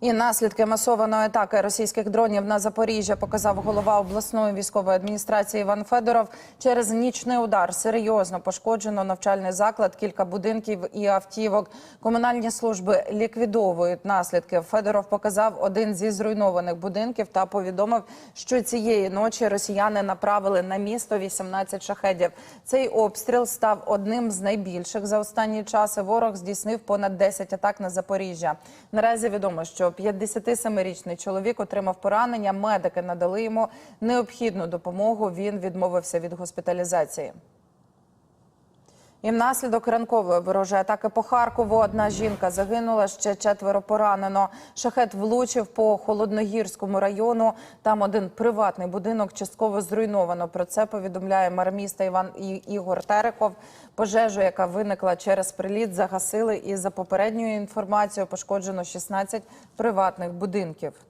І наслідки масованої атаки російських дронів на Запоріжжя показав голова обласної військової адміністрації Іван Федоров. Через нічний удар серйозно пошкоджено навчальний заклад, кілька будинків і автівок. Комунальні служби ліквідовують наслідки. Федоров показав один зі зруйнованих будинків та повідомив, що цієї ночі росіяни направили на місто 18 шахедів. Цей обстріл став одним з найбільших за останні часи. Ворог здійснив понад 10 атак на Запоріжжя. Наразі відомо, що 57-річний чоловік отримав поранення. Медики надали йому необхідну допомогу. Він відмовився від госпіталізації. І внаслідок ранкової ворожої атаки по Харкову одна жінка загинула, ще четверо поранено. Шахет влучив по холодногірському району. Там один приватний будинок частково зруйновано. Про це повідомляє мер міста Іван Ігор Терехов. Пожежу, яка виникла через приліт, загасили. І за попередньою інформацією пошкоджено 16 приватних будинків.